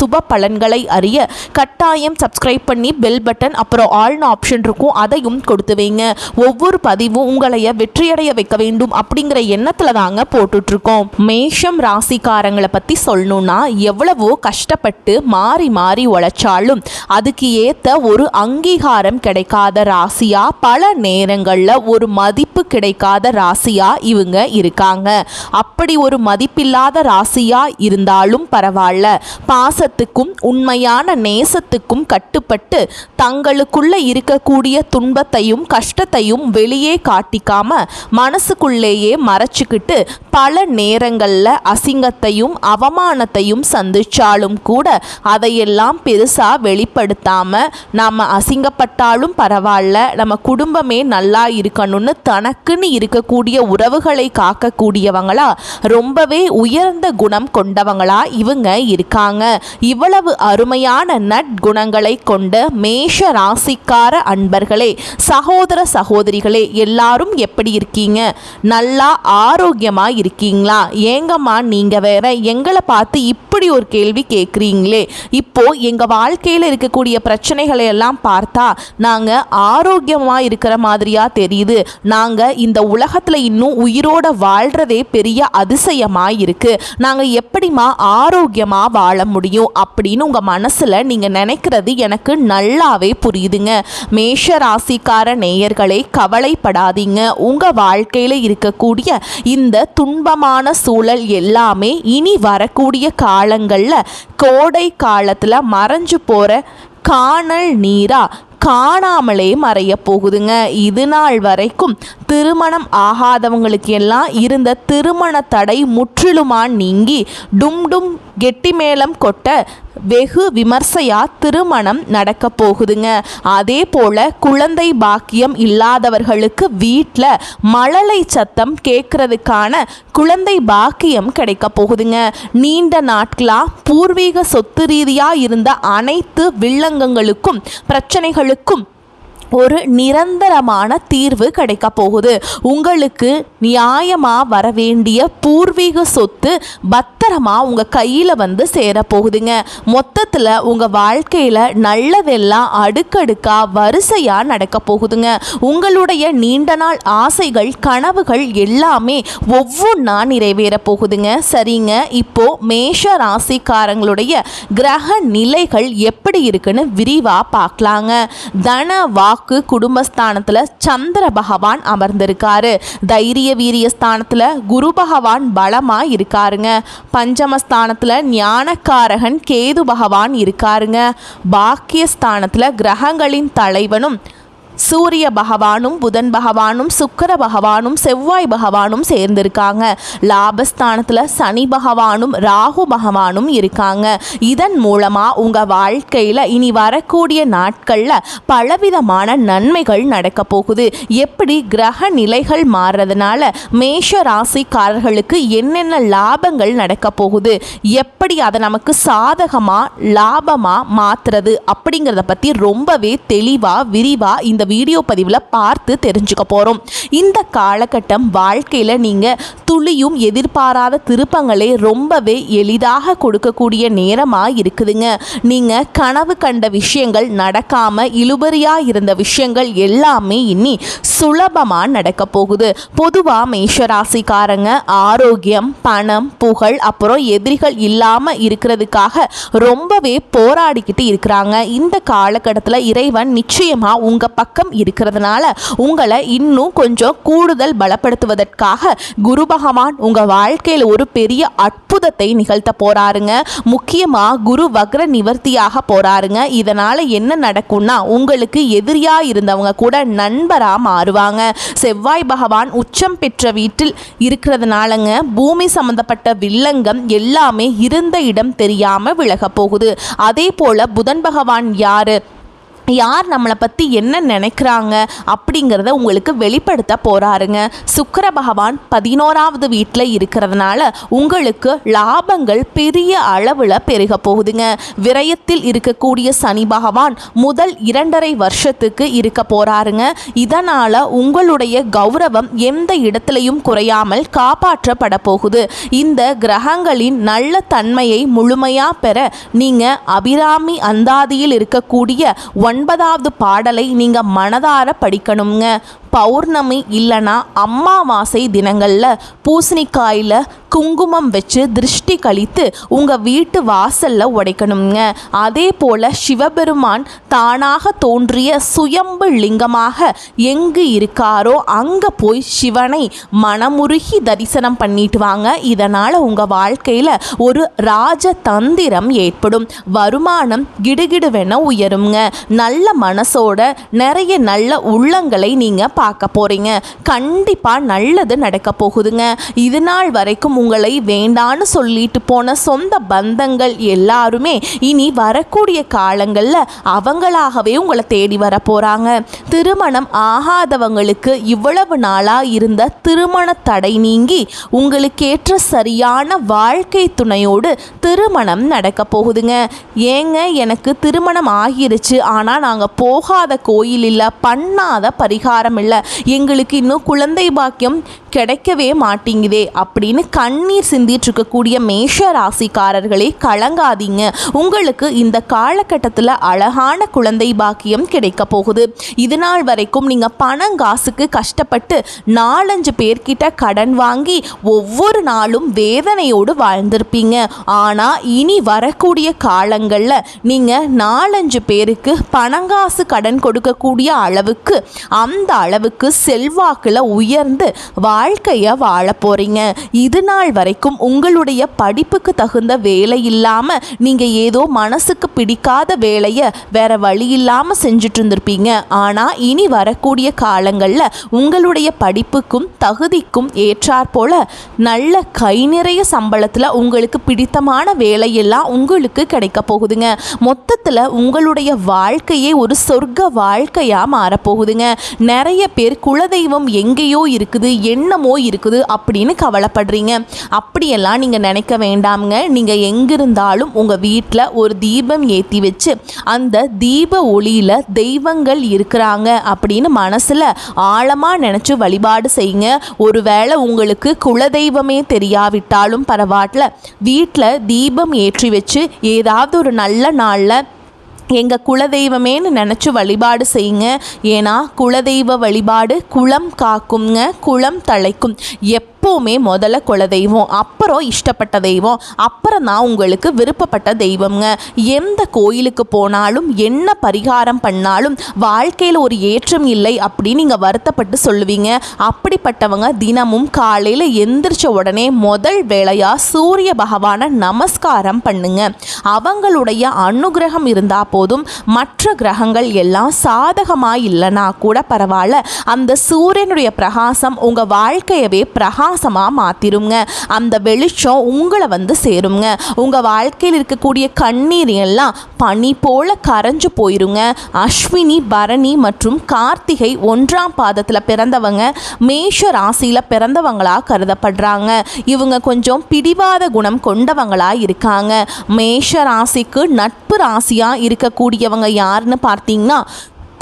சுப பலன்களை அறிய கட்டாயம் சப்ஸ்கிரைப் பண்ணி பெல் பட்டன் அப்புறம் ஆள்னு ஆப்ஷன் இருக்கும் அதையும் கொடுத்து வைங்க. ஒவ்வொரு பதிவும் உங்களைய வெற்றியடைய வைக்க வேண்டும் அப்படிங்கிற எண்ணத்துல தாங்க போட்டுட்டு இருக்கோம் மேஷம் ராசிக்காரங்களை பத்தி சொல்லணும்னா எவ்வளவோ கஷ்டப்பட்டு மாறி மாறி உழைச்சாலும் அதுக்கு ஏத்த ஒரு அங்கீகாரம் கிடைக்காத ராசியா பல நேரங்களில் ஒரு மதிப்பு கிடைக்காத ராசியா இவங்க இருக்காங்க. அப்படி ஒரு மதிப்பில்லாத ராசியா இருந்தாலும் பரவாயில்ல. பாசத்துக்கும் உண்மையான நேசத்துக்கும் கட்டுப்பட்டு தங்களுக்குள்ள இருக்கக்கூடிய துன்பத்தையும் கஷ்டத்தையும் வெளியே காட்டிக்காம மனசுக்குள்ளேயே மறைச்சிக்கிட்டு பல நேரங்களில் அசிங்கத்தையும் அவமானத்தையும் சந்திச்சாலும் கூட அதையெல்லாம் பெருசாக வெளிப்படுத்தாம நாம் அசிங்கப்பட்டாலும் பரவாயில்ல நம்ம குடும்பமே நல்லா இருக்கணும்னு தனக்குன்னு இருக்கக்கூடிய உறவுகளை காக்கக்கூடியவங்களா ரொம்பவே உயர்ந்த குணம் கொண்டவங்களா இவங்க இருக்காங்க. இவ்வளவு அருமையான நற்குணங்களை கொண்ட மேஷ ராசிக்கார அன்பர்களே சகோதர சகோதரிகளே எல்லாரும் எப்படி இருக்கீங்க? நல்லா ஆரோக்கியமா இருக்கீங்களா? ஏங்கம்மா நீங்க வேற எங்களை பார்த்து இப்படி ஒரு கேள்வி கேட்குறீங்களே. இப்போ எங்க வாழ்க்கையில் இருக்கக்கூடிய பிரச்சனைகளை எல்லாம் பார்த்தா நாங்க ஆரோக்கியமா இருக்கிற மாதிரியா தெரியுது. நாங்க இந்த உலகத்துல இன்னும் உயிரோட வாழ்றதே பெரிய அதிசயமா இருக்கு. நாங்க எப்படிமா ஆரோக்கியமா வாழ முடியும்? அப்படின்னு உங்கள் மனசில் நீங்கள் நினைக்கிறது எனக்கு நல்லாவே புரியுதுங்க. மேஷ ராசிக்கார நேயர்களே கவலைப்படாதீங்க. உங்கள் வாழ்க்கையில் இருக்கக்கூடிய இந்த துன்பமான சூழல் எல்லாமே இனி வரக்கூடிய காலங்களில் கோடை காலத்தில் மறைஞ்சு போகிற காணல் நீரா காணாமலே மறைய போகுதுங்க. இது நாள் வரைக்கும் திருமணம் ஆகாதவங்களுக்கு எல்லாம் இருந்த திருமண தடை முற்றிலுமா நீங்கி டும் டும் கெட்டி மேளம் கொட்ட வெகு விமர்சையா திருமணம் நடக்க போகுதுங்க. அதே போல குழந்தை பாக்கியம் இல்லாதவர்களுக்கு வீட்டில் மழலை சத்தம் கேட்கறதுக்கான குழந்தை பாக்கியம் கிடைக்க போகுதுங்க. நீண்ட நாட்களா பூர்வீக சொத்து ரீதியாக இருந்த அனைத்து வில்லங்கங்களுக்கும் பிரச்சனைகளுக்கும் alaikum ஒரு நிரந்தரமான தீர்வு கிடைக்க போகுது. உங்களுக்கு நியாயமாக வர வேண்டிய பூர்வீக சொத்து பத்திரமா உங்கள் கையில் வந்து சேரப்போகுதுங்க மொத்தத்தில் உங்கள் வாழ்க்கையில் நல்லதெல்லாம் அடுக்கடுக்காக வரிசையாக நடக்க போகுதுங்க. உங்களுடைய நீண்ட நாள் ஆசைகள் கனவுகள் எல்லாமே ஒவ்வொன்றா நிறைவேற போகுதுங்க. சரிங்க? இப்போ மேஷ ராசிக்காரங்களுடைய கிரக நிலைகள் எப்படி இருக்குன்னு விரிவாக பார்க்கலாங்க. தன வா வாக்கு குடும்பஸ்தானத்தில் சந்திர பகவான் அமர்ந்திருக்காரு. தைரிய வீரிய ஸ்தானத்தில் குரு பகவான் பலமாக இருக்காருங்க பஞ்சமஸ்தானத்தில் ஞானக்காரகன் கேது பகவான் இருக்காருங்க. பாக்கியஸ்தானத்தில் கிரகங்களின் தலைவனும் சூரிய பகவானும் புதன் பகவானும் சுக்கர பகவானும் செவ்வாய் பகவானும் சேர்ந்திருக்காங்க. லாபஸ்தானத்தில் சனி பகவானும் ராகு பகவானும் இருக்காங்க. இதன் மூலமாக உங்கள் வாழ்க்கையில் இனி வரக்கூடிய நாட்களில் பலவிதமான நன்மைகள் நடக்க போகுது. எப்படி கிரக நிலைகள் மாறுறதுனால மேஷ ராசிக்காரர்களுக்கு என்னென்ன லாபங்கள் நடக்க போகுது? எப்படி அதை நமக்கு சாதகமாக லாபமாக மாற்றுறது அப்படிங்கிறத பற்றி ரொம்பவே தெளிவாக விரிவாக இந்த வீடியோ பதிவில் பார்த்து தெரிஞ்சுக்க போகிறோம் இந்த காலகட்டம் வாழ்க்கையில் நீங்கள் துளியும் எதிர்பாராத திருப்பங்களை ரொம்பவே எளிதாக கொடுக்கக்கூடிய நேரமாக இருக்குதுங்க. நீங்கள் கனவு கண்ட விஷயங்கள் நடக்காமல் இழுபறியாக இருந்த விஷயங்கள் எல்லாமே இனி சுலபமாக நடக்க போகுது. பொதுவாக மேஷராசிக்காரங்க ஆரோக்கியம் பணம் புகழ் அப்புறம் எதிரிகள் இல்லாமல் இருக்கிறதுக்காக ரொம்பவே போராடிக்கிட்டு இருக்கிறாங்க. இந்த காலகட்டத்தில் இறைவன் நிச்சயமாக உங்கள் பக்கம் இருக்கிறதுனால உங்களை இன்னும் கொஞ்சம் கூடுதல் பலப்படுத்துவதற்காக குரு பகவான் உங்கள் வாழ்க்கையில் ஒரு பெரிய அற்புதத்தை நிகழ்த்த போகிறாருங்க முக்கியமாக குரு வக்ர நிவர்த்தியாக போகிறாருங்க இதனால் என்ன நடக்கும்னா உங்களுக்கு எதிரியாக இருந்தவங்க கூட நண்பராக மாறுவாங்க. செவ்வாய் பகவான் உச்சம் பெற்ற வீட்டில் இருக்கிறதுனாலங்க பூமி சம்பந்தப்பட்ட வில்லங்கம் எல்லாமே இருந்த இடம் தெரியாமல் விலக போகுது. அதே போல் புதன் பகவான் யார்? யார் நம்மளை பற்றி என்ன நினைக்கிறாங்க அப்படிங்கிறத உங்களுக்கு வெளிப்படுத்த போகிறாருங்க சுக்கர பகவான் பதினோராவது வீட்டில் இருக்கிறதுனால உங்களுக்கு லாபங்கள் பெரிய அளவில் பெருக போகுதுங்க. விரயத்தில் இருக்கக்கூடிய சனி பகவான் முதல் இரண்டரை வருஷத்துக்கு இருக்க போகிறாருங்க இதனால் உங்களுடைய கௌரவம் எந்த இடத்துலையும் குறையாமல் காப்பாற்றப்பட போகுது. இந்த கிரகங்களின் நல்ல தன்மையை முழுமையாக பெற நீங்கள் அபிராமி அந்தாதியில் இருக்கக்கூடிய ஒன் ஒன்பதாவது பாடலை நீங்கள் மனதார படிக்கணுங்க பௌர்ணமி இல்லைனா அம்மாவாசை தினங்களில் பூசணிக்காயில் குங்குமம் வச்சு திருஷ்டி கழித்து உங்கள் வீட்டு வாசலில் உடைக்கணுங்க அதே போல் சிவபெருமான் தானாக தோன்றிய சுயம்பு லிங்கமாக எங்கு இருக்காரோ அங்கே போய் சிவனை மனமுருகி தரிசனம் பண்ணிட்டு வாங்க. இதனால் உங்கள் வாழ்க்கையில் ஒரு ராஜ தந்திரம் ஏற்படும். வருமானம் கிடுகிடுவென உயருங்க நல்ல மனசோட நிறைய நல்ல உள்ளங்களை நீங்கள் பார்க்க போகிறீங்க கண்டிப்பாக நல்லது நடக்க போகுதுங்க. இது நாள் வரைக்கும் உங்களை வேண்டான்னு சொல்லிட்டு போன சொந்த பந்தங்கள் எல்லாருமே இனி வரக்கூடிய காலங்களில் அவங்களாகவே உங்களை தேடி வர போகிறாங்க திருமணம் ஆகாதவங்களுக்கு இவ்வளவு நாளாக இருந்த திருமண தடை நீங்கி உங்களுக்கேற்ற சரியான வாழ்க்கை துணையோடு திருமணம் நடக்க போகுதுங்க. ஏங்க எனக்கு திருமணம் ஆகிருச்சு ஆனால் நாங்கள் போகாத கோயில் இல்லை பண்ணாத பரிகாரம் இல்லை. எங்களுக்கு இன்னும் குழந்தை பாக்கியம் கிடைக்கவே மாட்டேங்குதே அப்படின்னு கண் கண்ணீர் சிந்திட்டு இருக்கக்கூடிய மேஷ ராசிக்காரர்களே கலங்காதீங்க. உங்களுக்கு இந்த காலகட்டத்தில் அழகான குழந்தை பாக்கியம் கிடைக்க போகுது. இது நாள் வரைக்கும் நீங்கள் பணம் காசுக்கு கஷ்டப்பட்டு நாலஞ்சு பேர்கிட்ட கடன் வாங்கி ஒவ்வொரு நாளும் வேதனையோடு வாழ்ந்திருப்பீங்க. ஆனால் இனி வரக்கூடிய காலங்களில் நீங்கள் நாலஞ்சு பேருக்கு பணங்காசு கடன் கொடுக்கக்கூடிய அளவுக்கு அந்த அளவுக்கு செல்வாக்கில் உயர்ந்து வாழ்க்கையை வாழ போகிறீங்க இது நாள் வரைக்கும் உங்களுடைய படிப்புக்கு தகுந்த வேலை இல்லாமல் நீங்கள் ஏதோ மனசுக்கு பிடிக்காத வேலையை வேற வழி இல்லாமல் செஞ்சுட்டு இருந்திருப்பீங்க ஆனால் இனி வரக்கூடிய காலங்களில் உங்களுடைய படிப்புக்கும் தகுதிக்கும் ஏற்றாற் போல நல்ல கை நிறைய சம்பளத்தில் உங்களுக்கு பிடித்தமான வேலையெல்லாம் உங்களுக்கு கிடைக்க போகுதுங்க. மொத்தத்தில் உங்களுடைய வாழ்க்கையே ஒரு சொர்க்க வாழ்க்கையாக மாறப்போகுதுங்க. நிறைய பேர் குலதெய்வம் எங்கேயோ இருக்குது என்னமோ இருக்குது அப்படின்னு கவலைப்படுறீங்க. அப்படியெல்லாம் நீங்கள் நினைக்க வேண்டாமுங்க. நீங்கள் எங்கிருந்தாலும் உங்கள் வீட்டில் ஒரு தீபம் ஏற்றி வச்சு அந்த தீப ஒளியில் தெய்வங்கள் இருக்கிறாங்க அப்படின்னு மனசில் ஆழமாக நினச்சி வழிபாடு செய்யுங்க. ஒருவேளை உங்களுக்கு குலதெய்வமே தெரியாவிட்டாலும் பரவாயில்ல. வீட்டில் தீபம் ஏற்றி வச்சு ஏதாவது ஒரு நல்ல நாளில் எங்கள் குலதெய்வமேன்னு நினச்சி வழிபாடு செய்யுங்க. ஏன்னா குலதெய்வ வழிபாடு குளம் காக்குங்க குளம் தழைக்கும் எப்போவுமே முதல்ல குலதெய்வம் அப்புறம் இஷ்டப்பட்ட தெய்வம் அப்புறம் தான் உங்களுக்கு விருப்பப்பட்ட தெய்வம்ங்க. எந்த கோயிலுக்கு போனாலும் என்ன பரிகாரம் பண்ணாலும் வாழ்க்கையில் ஒரு ஏற்றம் இல்லை அப்படின்னு நீங்கள் வருத்தப்பட்டு சொல்லுவீங்க. அப்படிப்பட்டவங்க தினமும் காலையில் எந்திரிச்ச உடனே முதல் வேலையாக சூரிய பகவானை நமஸ்காரம் பண்ணுங்க. அவங்களுடைய அனுகிரகம் இருந்தால் போதும். மற்ற கிரகங்கள் எல்லாம் சாதகமாக இல்லைனா கூட பரவாயில்ல. அந்த சூரியனுடைய பிரகாசம் உங்கள் வாழ்க்கையவே பிரகாசமாக மாற்றிருங்க அந்த வெளிச்சம் உங்களை வந்து சேருங்க. உங்கள் வாழ்க்கையில் இருக்கக்கூடிய கண்ணீர் எல்லாம் பனி போல கரைஞ்சு போயிருங்க. அஸ்வினி பரணி மற்றும் கார்த்திகை ஒன்றாம் பாதத்தில் பிறந்தவங்க மேஷ ராசியில் பிறந்தவங்களாக கருதப்படுறாங்க. இவங்க கொஞ்சம் பிடிவாத குணம் கொண்டவங்களாக இருக்காங்க. மேஷ ராசிக்கு நட்பு ராசியாக இருக்கக்கூடியவங்க யாருன்னு பார்த்தீங்கன்னா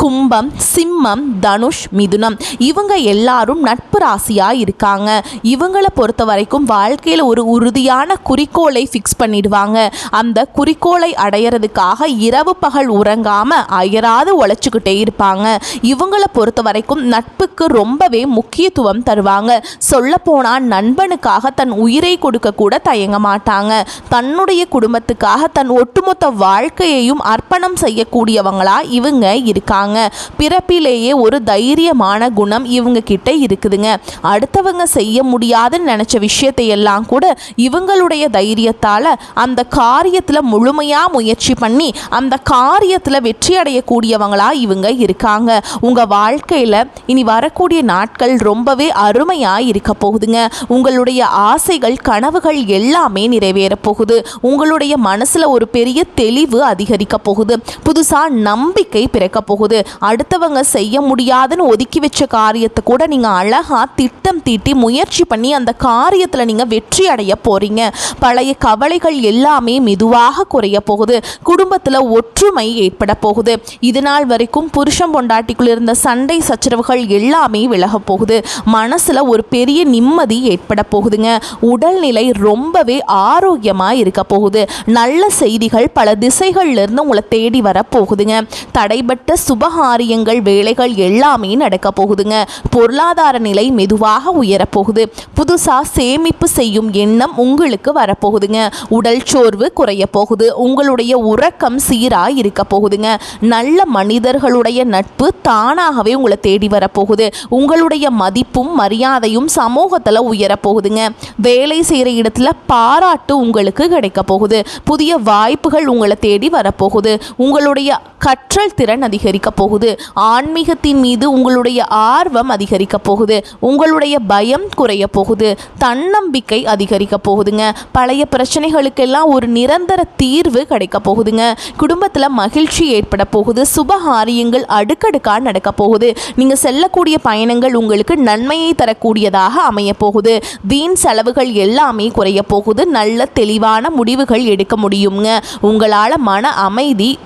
கும்பம் சிம்மம் தனுஷ் மிதுனம். இவங்க எல்லாரும் நட்பு ராசியாக இருக்காங்க இவங்களை பொறுத்த வரைக்கும் வாழ்க்கையில் ஒரு உறுதியான குறிக்கோளை ஃபிக்ஸ் பண்ணிடுவாங்க. அந்த குறிக்கோளை அடையிறதுக்காக இரவு பகல் உறங்காமல் அயராது உழைச்சிக்கிட்டே இருப்பாங்க. இவங்களை பொறுத்த வரைக்கும் நட்புக்கு ரொம்பவே முக்கியத்துவம் தருவாங்க. சொல்லப்போனால் நண்பனுக்காக தன் உயிரை கொடுக்க கூட தயங்க மாட்டாங்க. தன்னுடைய குடும்பத்துக்காக தன் ஒட்டுமொத்த வாழ்க்கையையும் அர்ப்பணம் செய்யக்கூடியவங்களா இவங்க இருக்காங்க. பிறப்பிலேயே ஒரு தைரியமான குணம் இவங்க கிட்ட இருக்குதுங்க. அடுத்தவங்க செய்ய முடியாதுன்னு நினைச்ச விஷயத்தை எல்லாம் கூட இவங்களுடைய தைரியத்தால அந்த காரியத்துல முழுமையா முயற்சி பண்ணி அந்த காரியத்துல வெற்றி அடையக்கூடியவங்களா இவங்க இருக்காங்க. உங்க வாழ்க்கையில இனி வரக்கூடிய நாட்கள் ரொம்பவே அருமையா இருக்க போகுதுங்க. உங்களுடைய ஆசைகள் கனவுகள் எல்லாமே நிறைவேற போகுது. உங்களுடைய மனசுல ஒரு பெரிய தெளிவு அதிகரிக்க போகுது. புதுசா நம்பிக்கை பிறக்க போகுது. அடுத்தவங்க செய்ய முடியாதுன்னு ஒதுக்கி வச்ச காரியத்தை கூட நீங்க அழகா திட்டம் தீட்டி முயற்சி பண்ணி அந்த காரியத்துல நீங்க வெற்றி அடைய போறீங்க. பழைய கவலைகள் எல்லாமே மெதுவாக குறைய போகுது. குடும்பத்துல ஒற்றுமை ஏற்பட போகுது. இது நாள் வரைக்கும் புருஷன் பொண்டாட்டிக்குள் இருந்த சண்டை சச்சரவுகள் எல்லாமே விலக போகுது. மனசுல ஒரு பெரிய நிம்மதி ஏற்பட போகுதுங்க. உடல்நிலை ரொம்பவே ஆரோக்கியமா இருக்க போகுது. நல்ல செய்திகள் பல திசைகள்ல இருந்து உங்களை தேடி வர போகுதுங்க. தடைபட்ட சுபகாரியங்கள் வேலைகள் எல்லாமே நடக்க போகுதுங்க. பொருளாதார நிலை மெதுவாக உயரப்போகுது புதுசா சேமிப்பு செய்யும் எண்ணம் உங்களுக்கு வரப்போகுதுங்க உடல் சோர்வு குறைய போகுது. உங்களுடைய உறக்கம் சீரா இருக்க போகுதுங்க. நல்ல மனிதர்களுடைய நட்பு தானாகவே உங்களை தேடி வரப்போகுது உங்களுடைய மதிப்பும் மரியாதையும் சமூகத்தில் உயரப்போகுதுங்க வேலை செய்கிற இடத்துல பாராட்டு உங்களுக்கு கிடைக்க போகுது. புதிய வாய்ப்புகள் உங்களை தேடி வரப்போகுது உங்களுடைய கற்றல் திறன் அதிகரிக்க போகுது. ஆன்மீகத்தின் மீது உங்களுடைய ஆர்வம் அதிகரிக்க போகுது. உங்களுடைய பயம் குறைய போகுது. தன்னம்பிக்கை அதிகரிக்க போகுதுங்க. பழைய பிரச்சனைகளுக்கெல்லாம் ஒரு நிரந்தர தீர்வு கிடைக்க போகுதுங்க. குடும்பத்தில் மகிழ்ச்சி ஏற்பட போகுது. சுபகாரியங்கள் அடுக்கடுக்காக நடக்க போகுது. நீங்கள் செல்லக்கூடிய பயணங்கள் உங்களுக்கு நன்மையை தரக்கூடியதாக அமைய போகுது. வீண் செலவுகள் எல்லாமே குறைய போகுது. நல்ல தெளிவான முடிவுகள் எடுக்க முடியுங்க. உங்களால் மன அமைதி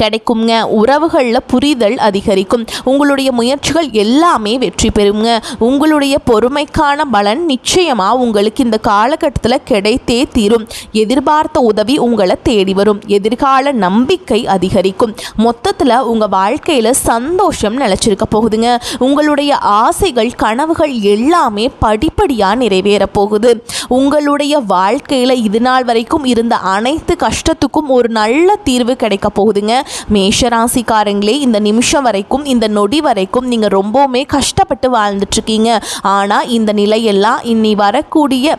கிடைக்குங்க உறவுகளில் புரிதல் அதிகரிக்கும். உங்களுடைய முயற்சிகள் எல்லாமே வெற்றி பெறுங்க உங்களுடைய பொறுமைக்கான பலன் நிச்சயமாக உங்களுக்கு இந்த காலகட்டத்தில் கிடைத்தே தீரும். எதிர்பார்த்த உதவி உங்களை தேடி வரும். எதிர்கால நம்பிக்கை அதிகரிக்கும். மொத்தத்தில் உங்கள் வாழ்க்கையில் சந்தோஷம் நிலச்சிருக்க போகுதுங்க. உங்களுடைய ஆசைகள் கனவுகள் எல்லாமே படிப்படியாக நிறைவேற போகுது. உங்களுடைய வாழ்க்கையில் இது நாள் வரைக்கும் இருந்த அனைத்து கஷ்டத்துக்கும் ஒரு நல்ல தீர்வு கிடைக்க போகுதுங்க. மேஷராசிக்காரங்களே இந்த நிமிஷம் வரைக்கும் இந்த நொடி வரைக்கும் நீங்கள் ரொம்பவுமே கஷ்டப்பட்டு வாழ்ந்துட்டுருக்கீங்க. ஆனால் இந்த நிலையெல்லாம் இன்னி வரக்கூடிய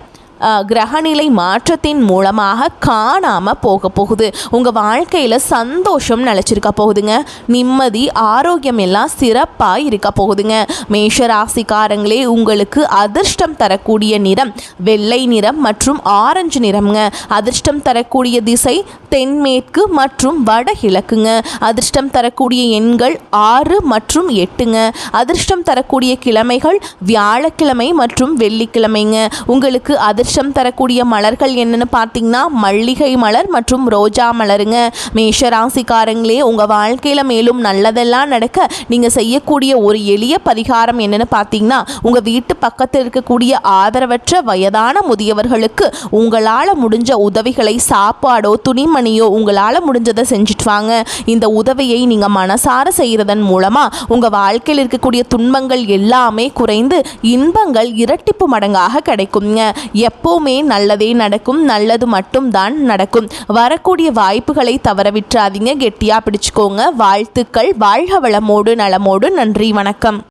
கிரகநிலை மாற்றத்தின் மூலமாக காணாமல் போக போகுது. உங்கள் வாழ்க்கையில் சந்தோஷம் நிலச்சிருக்க போகுதுங்க. நிம்மதி ஆரோக்கியம் எல்லாம் சிறப்பாக இருக்க போகுதுங்க. மேஷ ராசிக்காரங்களே உங்களுக்கு அதிர்ஷ்டம் தரக்கூடிய நிறம் வெள்ளை நிறம் மற்றும் ஆரஞ்சு நிறம்ங்க. அதிர்ஷ்டம் தரக்கூடிய திசை தென்மேற்கு மற்றும் வடகிழக்குங்க. அதிர்ஷ்டம் தரக்கூடிய எண்கள் ஆறு மற்றும் எட்டுங்க. அதிர்ஷ்டம் தரக்கூடிய கிழமைகள் வியாழக்கிழமை மற்றும் வெள்ளிக்கிழமைங்க. உங்களுக்கு அதிர்ஷ்டம் அதிர்ஷ்டம் தரக்கூடிய மலர்கள் என்னென்னு பார்த்தீங்கன்னா மல்லிகை மலர் மற்றும் ரோஜா மலருங்க. மேஷ ராசிக்காரங்களே உங்கள் வாழ்க்கையில் மேலும் நல்லதெல்லாம் நடக்க நீங்கள் செய்யக்கூடிய ஒரு எளிய பரிகாரம் என்னென்னு பார்த்தீங்கன்னா உங்கள் வீட்டு பக்கத்தில் இருக்கக்கூடிய ஆதரவற்ற வயதான முதியவர்களுக்கு உங்களால் முடிஞ்ச உதவிகளை சாப்பாடோ துணிமணியோ உங்களால் முடிஞ்சதை செஞ்சுட்டு வாங்க. இந்த உதவியை நீங்கள் மனசார செய்கிறதன் மூலமாக உங்கள் வாழ்க்கையில் இருக்கக்கூடிய துன்பங்கள் எல்லாமே குறைந்து இன்பங்கள் இரட்டிப்பு மடங்காக கிடைக்குங்க. எப் எப்போவுமே நல்லதே நடக்கும் நல்லது மட்டும் தான் நடக்கும். வரக்கூடிய வாய்ப்புகளை தவற விட்டுறாதீங்க கெட்டியாக பிடிச்சிக்கோங்க. வாழ்த்துக்கள். வாழ்க வளமோடு நலமோடு. நன்றி. வணக்கம்.